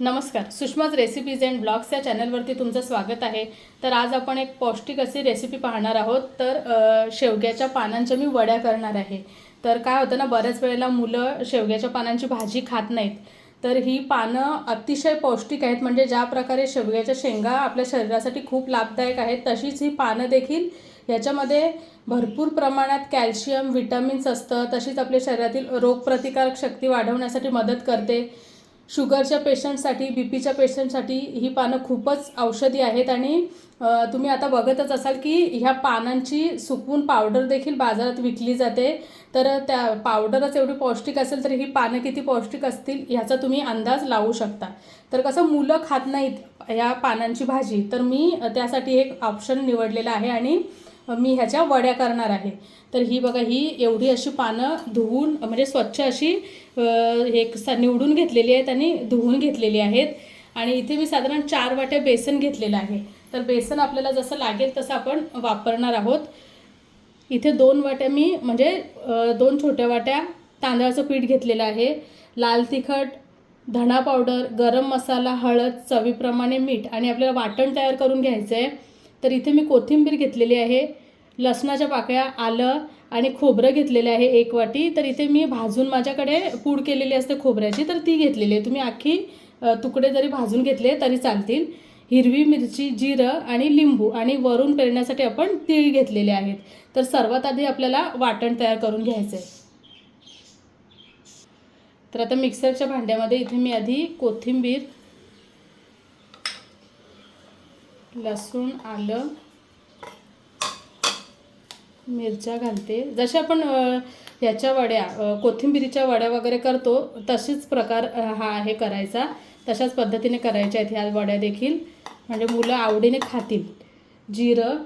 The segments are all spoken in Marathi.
नमस्कार. सुषमाज रेसिपीज अँड ब्लॉग्स या चॅनलवरती तुमचं स्वागत आहे. तर आज आपण एक पौष्टिक अशी रेसिपी पाहणार आहोत. तर शेवग्याच्या पानांच्या मी वड्या करणार आहे. तर काय होतं ना बऱ्याच वेळेला मुलं शेवग्याच्या पानांची भाजी खात नाहीत. तर ही पानं अतिशय पौष्टिक आहेत. म्हणजे ज्या प्रकारे शेवग्याच्या शेंगा आपल्या शरीरासाठी खूप लाभदायक आहेत तशीच ही पानं देखील याच्यामध्ये भरपूर प्रमाणात कॅल्शियम विटॅमिन्स असतं. तशीच आपल्या शरीरातील रोगप्रतिकारक शक्ती वाढवण्यासाठी मदत करते. शुगरच्या पेशंटसाठी बी पीच्या पेशंटसाठी ही पानं खूपच औषधी आहेत आणि तुम्ही आता बघतच असाल की ह्या पानांची सुकवून पावडर देखील बाजारात विकली जाते. तर त्या पावडरच एवढी पौष्टिक असेल तर ही पानं किती पौष्टिक असतील ह्याचा तुम्ही अंदाज लावू शकता. तर कसं मुलं खात नाहीत ह्या पानांची भाजी तर मी त्यासाठी एक ऑप्शन निवडलेला आहे आणि मी ह्याच्या वड्या करणार आहे. तर ही बघा ही एवढी अशी पानं धुवून म्हणजे स्वच्छ अशी हे निवडून घेतलेली आहेत आणि धुवून घेतलेली आहेत. आणि इथे मी साधारण चार वाट्या बेसन घेतलेलं आहे. तर बेसन आपल्याला जसं लागेल तसं आपण वापरणार आहोत. इथे दोन वाट्या मी म्हणजे दोन छोट्या वाट्या तांदळाचं पीठ घेतलेलं आहे. लाल तिखट धणा पावडर गरम मसाला हळद चवीप्रमाणे मीठ आणि आपल्याला वाटण तयार करून घ्यायचं आहे तर इथे मी कोथिंबीर घेतलेली आहे. लसणाच्या पाकळ्या आलं आणि खोबरं घेतलेलं आहे एक वाटी. तर इथे मी भाजून माझ्याकडे पूड केलेली असते खोबऱ्याची तर ती घेतलेली आहे. तुम्ही अख्खी तुकडे जरी भाजून घेतले तरी चालतील. हिरवी मिरची जिरं आणि लिंबू आणि वरून पेरण्यासाठी आपण तीळ घेतलेले आहेत. तर सर्वात आधी आपल्याला वाटण तयार करून घ्यायचं आहे तर आता मिक्सरच्या भांड्यामध्ये इथे मी आधी कोथिंबीर लसूण आलं मिरच्या घालते. जशा आपण ह्याच्या वड्या कोथिंबिरीच्या वड्या वगैरे करतो तशीच प्रकार हा आहे करायचा. तशाच पद्धतीने करायच्या आहेत ह्या वड्या देखील. म्हणजे मुलं आवडीने खातील. जिरं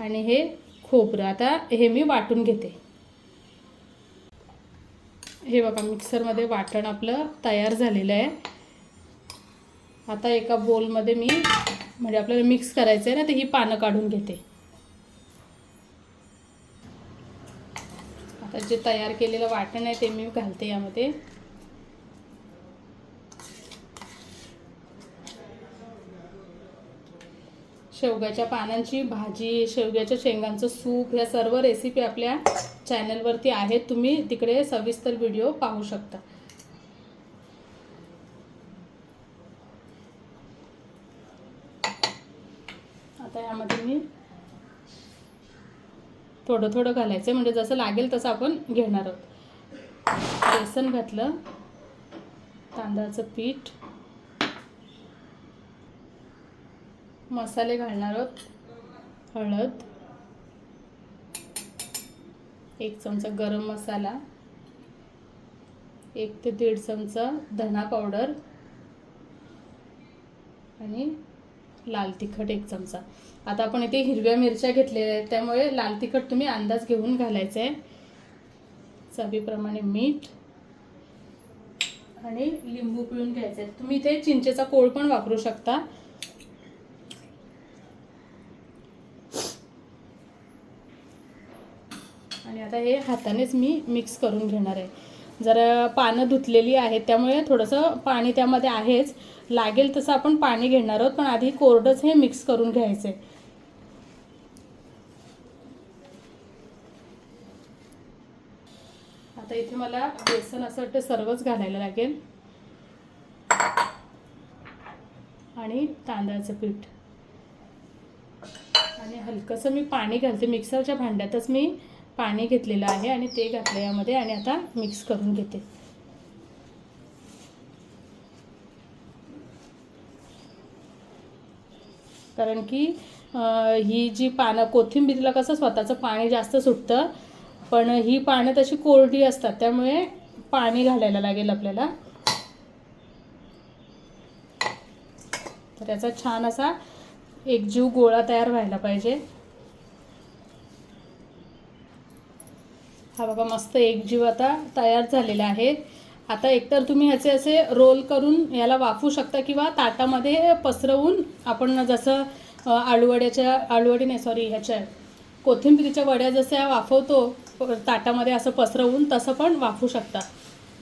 आणि हे खोबरं. आता हे मी वाटून घेते. हे बघा मिक्सरमध्ये वाटण आपलं तयार झालेलं आहे. आता एका बोलमध्ये मी म्हणजे आपल्याला मिक्स करायचं आहे ना तर ही पानं काढून घेते. आता जे तयार केलेलं वाटण आहे ते मी घालते यामध्ये. शेवग्याच्या पानांची भाजी शेवग्याच्या शेंगांचं सूप ह्या सर्व रेसिपी आपल्या चॅनलवरती आहेत. तुम्ही तिकडे सविस्तर व्हिडिओ पाहू शकता आता यामध्ये मी थोडं थोडं घालायचं म्हणजे जसं लागेल तसं आपण घेणार आहोत. बेसन घातलं. तांदळाचं पीठ. मसाले घालणार आहोत. हळद. एक चमचा गरम मसाला. एक ते दीड चमचा धना पावडर. आणि लाल तिखट एक चमचा. आता आपण इथे हिरव्या मिरच्या घेतलेल्या आहेत त्यामुळे लाल तिखट तुम्ही अंदाज घेऊन घालायचं आहे चवीप्रमाणे मीठ आणि लिंबू पिळून घ्यायचे आहे तुम्ही इथे चिंचेचा कोळ पण वापरू शकता. आणि आता हे हातानेच मी मिक्स करून घेणार आहे. जरा पानं धुतलेली आहेत त्यामुळे थोडंसं पाणी त्यामध्ये आहेच. लागेल तसं आपण पाणी घेणार आहोत पण आधी कोरडंच हे मिक्स करून घ्यायचं. आहे आता इथे मला बेसन असं वाटतं सर्वच घालायला लागेल. आणि तांदळाचं पीठ. आणि हलकंसं मी पाणी घालते मिक्सरच्या भांड्यातच मी पाणी घेतलेलं आहे आणि ते घातलं यामध्ये आणि आता मिक्स करून घेते. कारण की ही जी पानं कोथिंबीरीला कसं स्वतःचं पाणी जास्त सुटतं पण ही पानं तशी कोरडी असतात त्यामुळे पाणी घालायला लागेल आपल्याला. तर याचा छान असा एकजीव गोळा तयार व्हायला पाहिजे. हा बघा मस्त एकजीव आता तयार झालेला आहे. आता एकतर तुम्ही ह्याचे असे रोल करून याला वाफू शकता किंवा ताटामध्ये पसरवून आपण जसं आळूवड्याच्या आळूवडी नाही सॉरी ह्याच्या कोथिंबिरीच्या वड्या जशा वाफवतो ताटामध्ये असं पसरवून तसं पण वाफू शकता.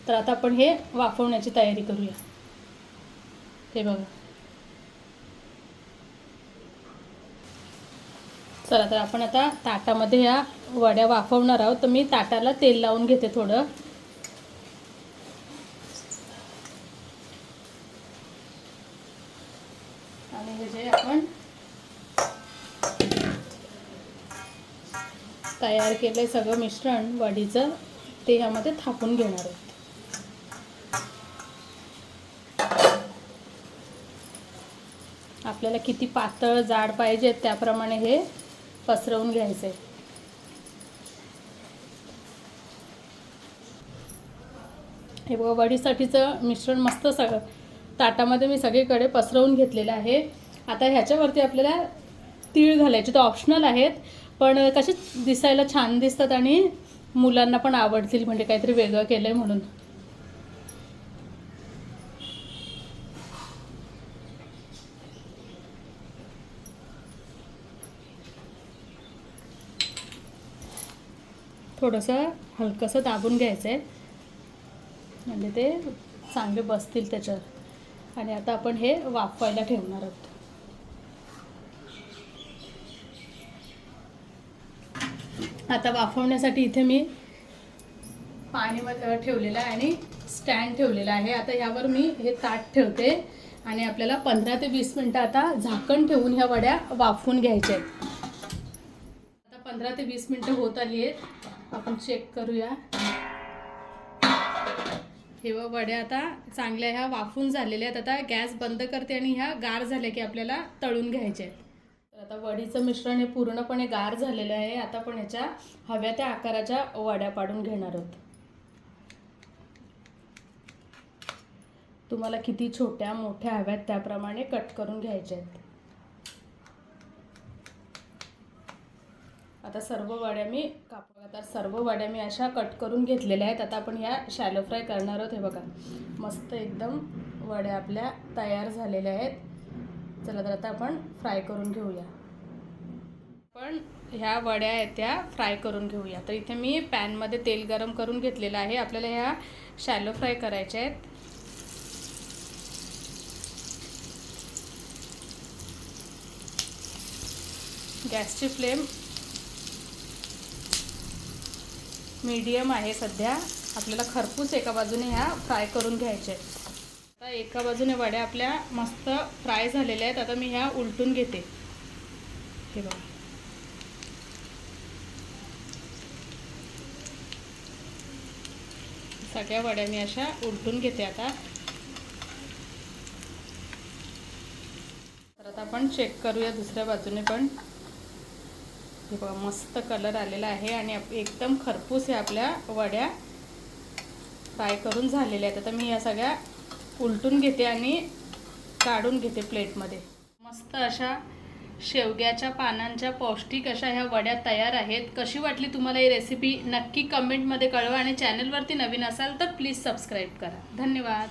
तर आता आपण हे वाफवण्याची तयारी करूया. हे बघा. चला तर आपण आता ताटामध्ये ह्या वड्या वाफवणार आहोत. तर मी ताटाला तेल लावून घेते थोडं. आणि हे जे आपण तयार केलंय सगळं मिश्रण वडीचं ते ह्यामध्ये थापून घेणार आहोत. आपल्याला किती पातळ जाड पाहिजे त्याप्रमाणे हे पसरवून घ्यायचं. आहे हे बघा वडीसाठीचं मिश्रण मस्त सगळं. ताटामध्ये मी सगळीकडे पसरवून घेतलेलं आहे. आता ह्याच्यावरती आपल्याला तीळ घालायचे तर ऑप्शनल आहेत पण कसे दिसायला छान दिसतात आणि मुलांना पण आवडतील म्हणजे काहीतरी वेगळं केलं आहे म्हणून. थोडंसं हलकंसं दाबून घ्यायचं आहे म्हणजे ते चांगले बसतील त्याच्यावर आणि आता आपण हे वाफवायला ठेवणार आहोत. आता वाफवण्यासाठी इथे मी पाणीमध्ये ठेवलेलं आहे आणि स्टँड ठेवलेला आहे. आता ह्यावर मी हे ताट ठेवते. आणि आपल्याला पंधरा ते वीस मिनटं आता झाकण ठेवून ह्या वड्या वाफवून घ्यायच्या आहेत. आता पंधरा ते वीस मिनटं होत आली आहेत. आपण चेक करूया. हे व वड्या आता चांगल्या ह्या वाफून झालेल्या आहेत. आता गॅस बंद करते आणि ह्या गार झाल्या की आपल्याला तळून घ्यायच्या आहेत. तर आता वडीचं मिश्रण हे पूर्णपणे गार झालेलं आहे. आता आपण ह्याच्या हव्या त्या आकाराच्या वड्या पाडून घेणार आहोत. तुम्हाला किती छोट्या मोठ्या हव्यात त्याप्रमाणे कट करून घ्यायच्या आहेत. आता सर्व वड्या मी काप आता सर्व वड्या मी अशा कट करून घेतलेल्या आहेत. आता आपण ह्या शॅलो फ्राय करणार आहोत. हे बघा. मस्त एकदम वड्या आपल्या तयार झालेल्या आहेत. चला तर आता आपण फ्राय करून घेऊया. पण ह्या वड्या आहेत त्या फ्राय करून घेऊया. तर इथे मी पॅनमध्ये तेल गरम करून घेतलेलं आहे. आपल्याला ह्या शॅलो फ्राय करायच्या आहेत. गॅसची फ्लेम मीडियम आहे सध्या. आपल्याला खरपूस एका बाजूने ह्या फ्राय करून घ्यायच्या आता एका बाजूने वड्या आपल्या मस्त फ्राय झालेल्या आहेत. आता मी ह्या उलटून घेते. हे बघा. सगळ्या वड्या मी अशा उलटून घेते आता. तर आता आपण चेक करूया दुसऱ्या बाजूने पण. हे बघा मस्त कलर आलेला आहे आणि आप- एकदम खरपूस हे आपल्या वड्या फ्राय करून झालेल्या आहेत. आता मी या सगळ्या उलटून घेते आणि काढून घेते प्लेटमध्ये मस्त अशा शेवग्याच्या पानांच्या पौष्टिक अशा ह्या वड्या तयार आहेत. कशी वाटली तुम्हाला ही रेसिपी नक्की कमेंटमध्ये कळवा आणि चॅनलवरती नवीन असाल तर प्लीज सबस्क्राईब करा. धन्यवाद.